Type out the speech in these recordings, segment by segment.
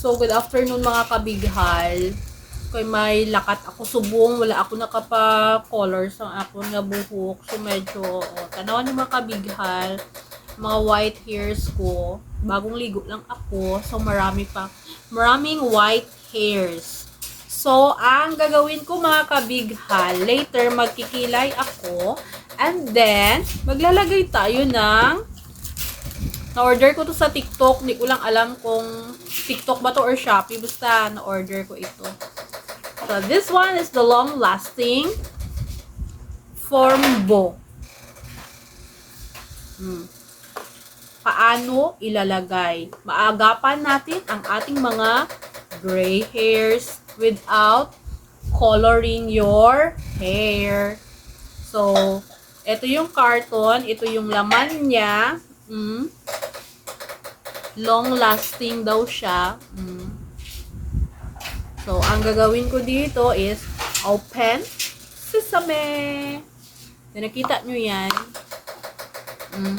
So, good afternoon mga kabighal. Kay may lakat ako subong, wala ako nakapa-color sa ako nga buhok. So, medyo, oh, tanawan ng mga kabighal, mga white hairs ko. Bagong ligo lang ako. So, marami pa, maraming white hairs. So, ang gagawin ko mga kabighal, later magkikilay ako. And then, maglalagay tayo ng na-order ko to sa TikTok. Hindi ko lang alam kung TikTok ba to or Shopee. Basta, na-order ko ito. So, this one is the long-lasting Formbo. Hmm. Paano ilalagay? Maagapan natin ang ating mga gray hairs without coloring your hair. So, ito yung carton. Ito yung laman niya. Mm. Long lasting daw siya. Mm. So, ang gagawin ko dito is open sesame. So, nakita nyo yan. Mm.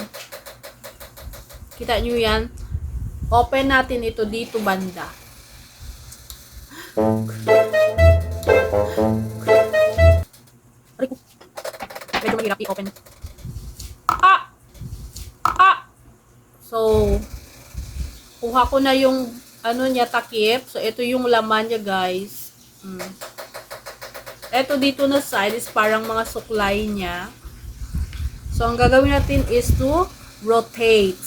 Kita nyo yan. Open natin ito dito banda. Medyo mahirap i-open. Ah! Ah! So, kuha ko na yung ano niya takip. So, ito yung laman niya, guys. Mm. Ito dito na side is parang mga suklay niya. So, ang gagawin natin is to rotate.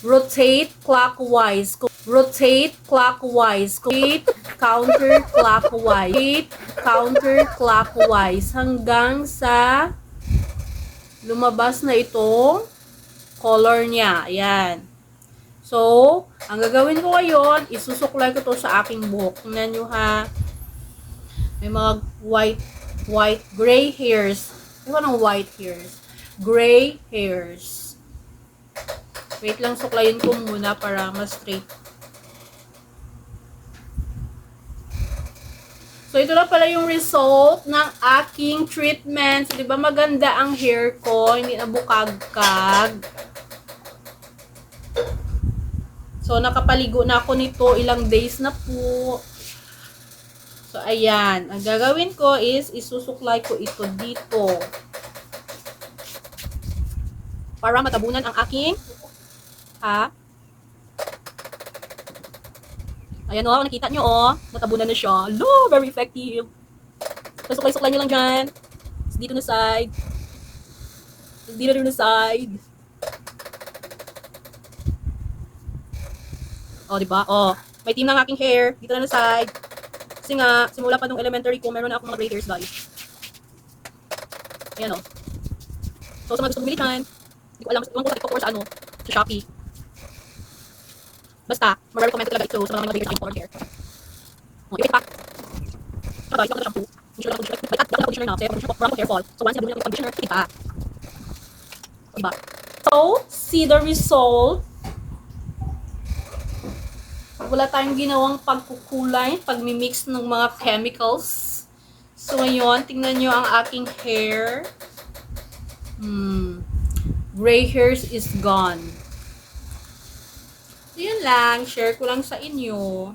Rotate clockwise. Rotate clockwise. Rotate counterclockwise. Rotate counterclockwise. Hanggang sa lumabas na itong color niya. Ayan. So, ang gagawin ko ngayon, isusuklay ko to sa aking buhok. Tingnan nyo ha. May mga white, white, gray hairs. Ano ng white hairs? Gray hairs. Wait lang, suklayin ko muna para mas straight. So, ito na pala yung result ng aking treatment. So, di ba maganda ang hair ko? Hindi na bukag-kag. So, nakapaligo na ako nito. Ilang days na po. So, ayan. Ang gagawin ko is, isusuklay ko ito dito. Para matabunan ang aking ha? Ayan o, nakita nyo o. Natabunan na siya. Lo, very effective. So, suklay-suklay nyo lang dyan. Dito na side. Dito na side. O, di ba? O, may team ng aking hair. Dito na na side. Kasi nga, simula pa nung elementary ko, meron na ako mga hairs, guys. Ayan o. So, sa mga gusto bumili dyan, hindi ko alam, iwan ko sa TikTok or sa ano, sa Shopee. Basta, ma-recommend ko talaga ito sa mga mga baby color hair. Oh, yung pack. Saka guys, yung shampoo. Conditioner lang, conditioner. Balikat, wala conditioner na. Kasi conditioner, from hair fall. So, once nabunan yung conditioner, kita. Diba? So, see the result. Wala tayong ginawang pagkukulay, pagmimix ng mga chemicals. So, ngayon, tingnan nyo ang aking hair. Hmm. Gray hairs is gone. So, yun lang. Share ko lang sa inyo.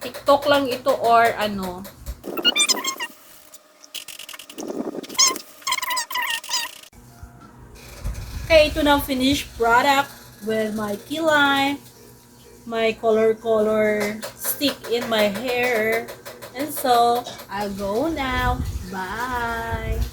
TikTok lang ito or ano. Okay, ito na ang finished product with my key lime, my color color stick in my hair. And so, I'll go now. Bye!